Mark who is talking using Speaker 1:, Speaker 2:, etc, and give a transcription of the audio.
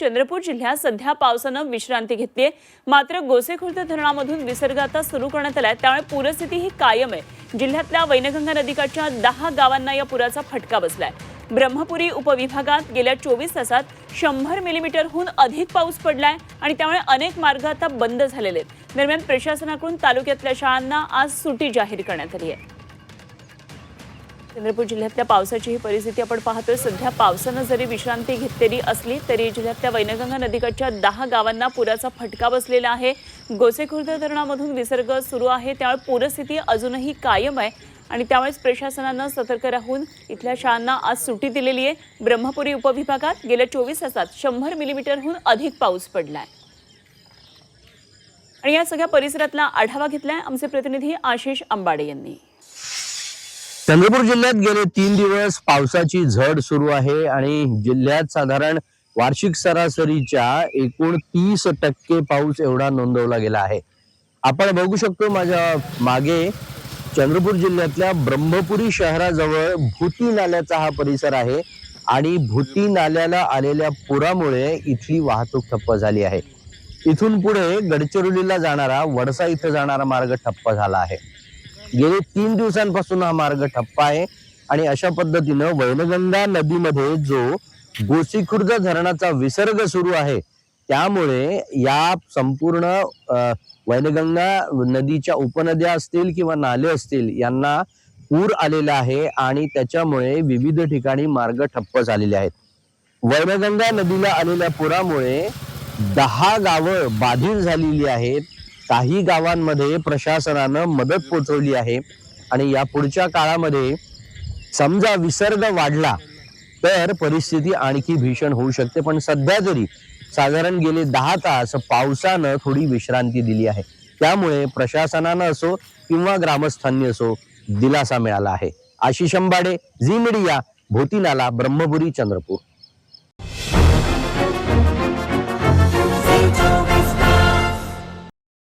Speaker 1: चंद्रपूर जिल्ह्यात सध्या पावसानं विश्रांती घेतलीये मात्र गोसेखुर्द धरणामधून विसर्ग आता सुरू करण्यात आलाय. त्यामुळे पूरस्थिती ही कायम आहे. जिल्ह्यातल्या वैनगंगा नदीकाठच्या दहा गावांना या पुराचा फटका बसलाय. ब्रह्मपुरी उपविभागात गेल्या चोवीस तासात शंभर मिलीमीटरहून अधिक पाऊस पडलाय आणि त्यामुळे अनेक मार्ग आता बंद झालेले आहेत. दरम्यान प्रशासनाकडून तालुक्यातल्या शाळांना आज सुटी जाहीर करण्यात आली आहे. चंद्रपूर जिल्ह्यातल्या पावसाची ही परिस्थिती आपण पाहतोय. सध्या पावसानं जरी विश्रांती घेतलेली असली तरी जिल्ह्यातल्या वैनगंगा नदीकाठच्या दहा गावांना पुराचा फटका बसलेला आहे. गोसेखुर्द धरणामधून विसर्ग सुरू आहे. त्यामुळे पूरस्थिती अजूनही कायम आहे आणि त्यामुळेच प्रशासनानं सतर्क राहून इथल्या शाळांना आज सुटी दिलेली आहे. ब्रह्मपुरी उपविभागात गेल्या चोवीस तासात शंभर मिलीमीटरहून अधिक पाऊस पडलाय. आणि या सगळ्या परिसरातला आढावा घेतलाय आमचे प्रतिनिधी आशिष अंबाडे यांनी.
Speaker 2: चंद्रपूर जिल्ह्यात गेले तीन दिवस पावसाची झड सुरू आहे आणि जिल्ह्यात साधारण वार्षिक सरासरीच्या एकूण तीस टक्के पाऊस एवढा नोंदवला गेला आहे. आपण बघू शकतो माझ्या मागे चंद्रपूर जिल्ह्यातल्या ब्रह्मपुरी शहराजवळ भूती नाल्याचा हा परिसर आहे आणि भूती नाल्याला आलेल्या पुरामुळे इथली वाहतूक ठप्प झाली आहे. इथून पुढे गडचिरोलीला जाणारा वडसा इथं जाणारा मार्ग ठप्प झाला आहे. गेले तीन दिवसांपासून हा मार्ग ठप्प आहे. आणि अशा पद्धतीनं वैनगंगा नदीमध्ये जो गोसीखुर्द धरणाचा विसर्ग सुरू आहे त्यामुळे या संपूर्ण वैनगंगा नदीच्या उपनद्या असतील किंवा नाले असतील यांना पूर आलेला आहे आणि त्याच्यामुळे विविध ठिकाणी मार्ग ठप्प झालेले आहेत. वैनगंगा नदीला आलेल्या पुरामुळे दहा गावं बाधित झालेली आहेत. काही गावांमध्ये प्रशासनानं मदत पोचवली आहे. आणि या पुढच्या काळामध्ये समजा विसर्ग वाढला तर परिस्थिती आणखी भीषण होऊ शकते. पण सध्या तरी साधारण गेले दहा तास पावसानं थोडी विश्रांती दिली आहे. त्यामुळे प्रशासनानं असो किंवा ग्रामस्थांनी असो दिलासा मिळाला आहे. Ashish Ambade Zee media Bhotinala Brahmapuri Chandrapur.